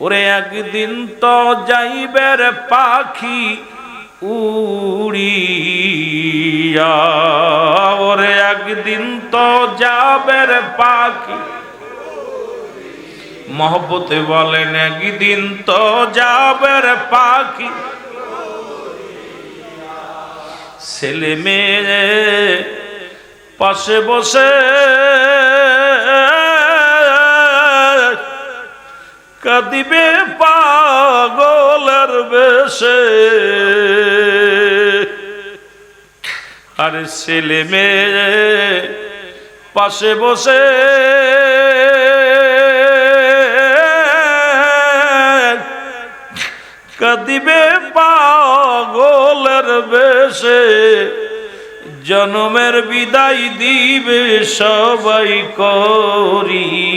ওরে একদিন তো যাইবের পাখি উড়িয়া, ওরে একদিন তো যাবের পাখি মহব্বতে বলেন, একদিন তো যাবের পাখি ছেলে মেয়ে পাশে বসে কাঁদিবে পাগলের বেশে। আরে ছেলে মেয়ে পাশে বসে কাঁদিবে পাগলের বেশে। জনমের বিদায় দিবে সবাই করিয়া।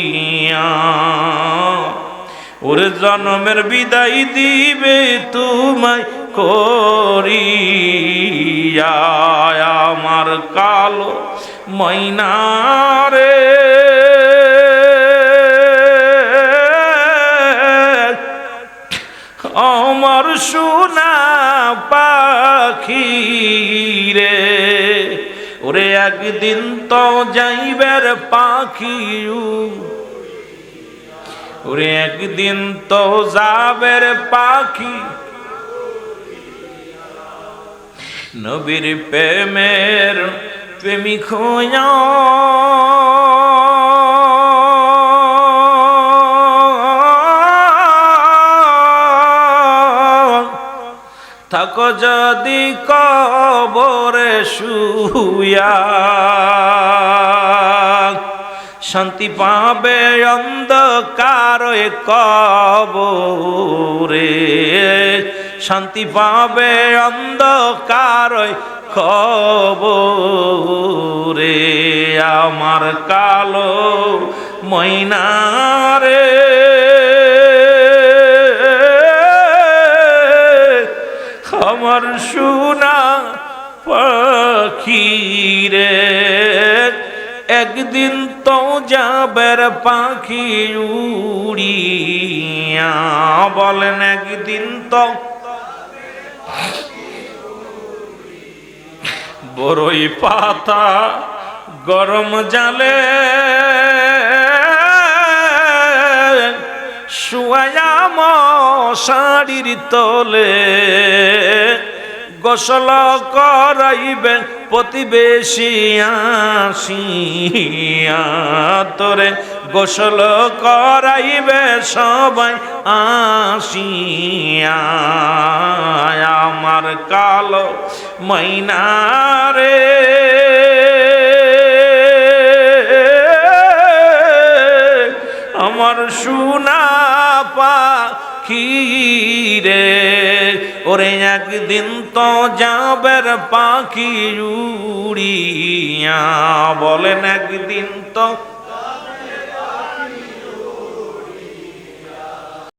ওরে জন্মের বিদায় দিবে তোমায় করিয়া। আমার কালো ময়নারে আমার সোনা পাখি রে। ওরে একদিন তো যাইবের পাখি ওরে একদিন তো যাবের পাখি। নবীর প্রেমের প্রেমিক হইয়া। থাক যদি কবরে শুয়া শান্তি পাবে অন্ধকার কবরে। শান্তি পাবে অন্ধকার কবরে। আমার কালো ময়নারে, আমার সোনা পাখি রে একদিন তো যাবের পাখি উড়িয়া বলেন, একদিন তো বড়ই পাতা গরম জালে শুয়ায়াম শাড়ির তলে গোসল করাইবেন প্রতিবেশী আসিয়া তোরে গোসল করাইবে সবাই আসিয়া। আমার কালো ময়নারে আমার সোনা পাখি রে। ওরে একদিন তো যাবের পাখি উড়িয়া বলেন একদিন তো